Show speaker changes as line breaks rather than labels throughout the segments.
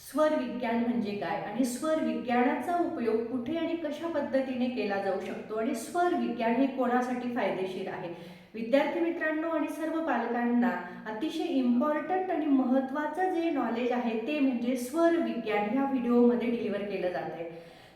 स्वर विज्ञान म्हणजे काय? आणि स्वर विज्ञानाचा उपयोग कुठे आणि कशा पद्धतीने केला जाऊ शकतो? आणि स्वर विज्ञान हे कोणासाठी फायदेशीर आहे? विद्यार्थी मित्रांनो आणि सर्व पालकांना अतिशय इम्पॉर्टंट आणि महत्त्वाचं जे नॉलेज आहे ते म्हणजे स्वर विज्ञान ह्या व्हिडिओमध्ये डिलिव्हर केलं जात आहे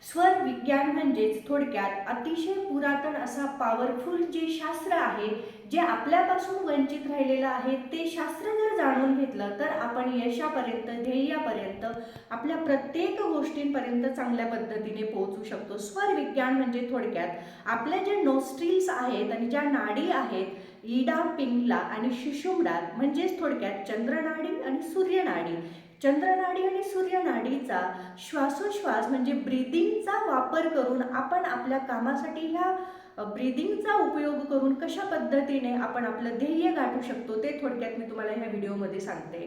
स्वर विज्ञान म्हणजेच थोडक्यात अतिशय पुरातन असा पॉवरफुल जे शास्त्र आहे जे आपल्यापासून वंचित राहिलेलं आहे ते शास्त्र जर जाणून घेतलं तर आपण यशापर्यंत ध्येयापर्यंत आपल्या प्रत्येक गोष्टींपर्यंत चांगल्या पद्धतीने पोहोचू शकतो. स्वर विज्ञान म्हणजे थोडक्यात आपल्या जे नोस्ट्रील्स आहेत आणि ज्या नाडी आहेत इडा पिंगला आणि शिशुमडा म्हणजेच थोडक्यात चंद्रनाडी आणि सूर्यनाडी चंद्रनाडी आणि सूर्यनाडीचा श्वासोश्वास म्हणजे ब्रिदिंगचा वापर करून आपण आपल्या कामासाठी ह्या ब्रिदिंगचा उपयोग करून कशा पद्धतीने आपण आपलं ध्येय गाठू शकतो ते थोडक्यात मी तुम्हाला ह्या व्हिडिओमध्ये सांगते.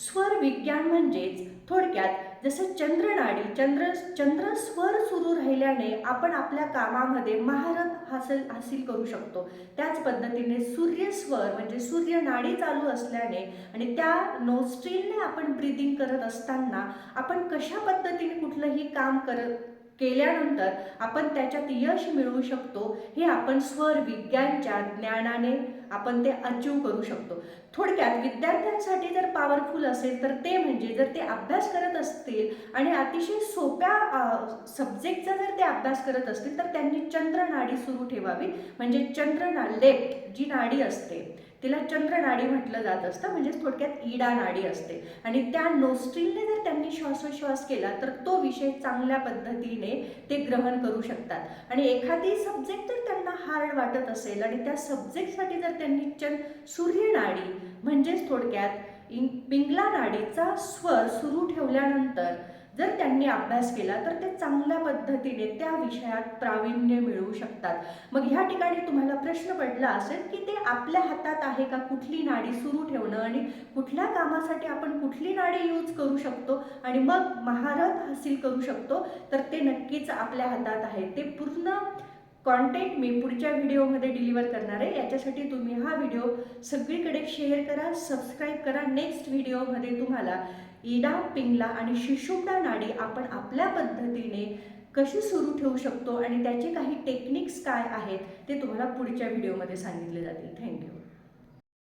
स्वर विज्ञान म्हणजेच थोडक्यात जसं चंद्रनाडी चंद्र चंद्र स्वर सुरू राहिल्याने आपण आपल्या कामामध्ये महारत हासिल हासिल करू शकतो. त्याच पद्धतीने सूर्यस्वर म्हणजे सूर्यनाडी चालू असल्याने आणि त्या नोस्ट्रीलने आपण ब्रिदिंग करत असताना आपण कशा पद्धतीने कुठलंही काम करत केल्यानंतर आपण त्याच्यात यश मिळवू शकतो. हे आपण स्वर विज्ञानच्या ज्ञानाने आपण ते अचीव करू शकतो. थोडक्यात विद्यार्थ्यांसाठी जर पॉवरफुल असेल तर ते म्हणजे जर ते अभ्यास करत असतील आणि अतिशय सोप्या सब्जेक्टचा जर ते अभ्यास करत असतील तर त्यांनी चंद्रनाडी सुरू ठेवावी. म्हणजे चंद्रना लेफ्ट जी नाडी असते तिला चंद्रनाडी म्हटलं जात असतं म्हणजेच थोडक्यात इडा नाडी असते. आणि त्या नोस्ट्रीलने जर त्यांनी श्वासोश्वास केला तर तो विषय चांगल्या पद्धतीने ते ग्रहण करू शकतात. आणि एखादी सब्जेक्ट जर त्यांना हार्ड वाटत असेल आणि त्या सब्जेक्टसाठी जर त्यांनी चंद सूर्यनाडी म्हणजेच थोडक्यात इन पिंगला नाडीचा स्वर सुरू ठेवल्यानंतर जर त्यांनी अभ्यास केला तर ते चांगल्या पद्धतीने त्या विषयात प्रावीण्य मिळवू शकतात. मग ह्या ठिकाणी तुम्हाला प्रश्न पडला असेल की ते आपल्या हातात आहे का कुठली नाडी सुरू ठेवणं आणि कुठल्या कामासाठी आपण कुठली नाडी यूज करू शकतो आणि मग महारत हासिल करू शकतो तर ते नक्कीच आपल्या हातात आहे. ते पूर्ण कॉन्टेंट मी पुढच्या व्हिडिओमध्ये डिलिव्हर करणार आहे. याच्यासाठी तुम्ही हा व्हिडिओ सगळीकडे शेअर करा सबस्क्राईब करा. नेक्स्ट व्हिडिओमध्ये तुम्हाला इडा पिंगला आणि शिशुमडा नाडी आपण आपल्या पद्धतीने कशी सुरू ठेवू शकतो आणि त्याचे काही टेक्निक्स काय आहेत ते तुम्हाला पुढच्या व्हिडिओमध्ये सांगितले जातील. थँक्यू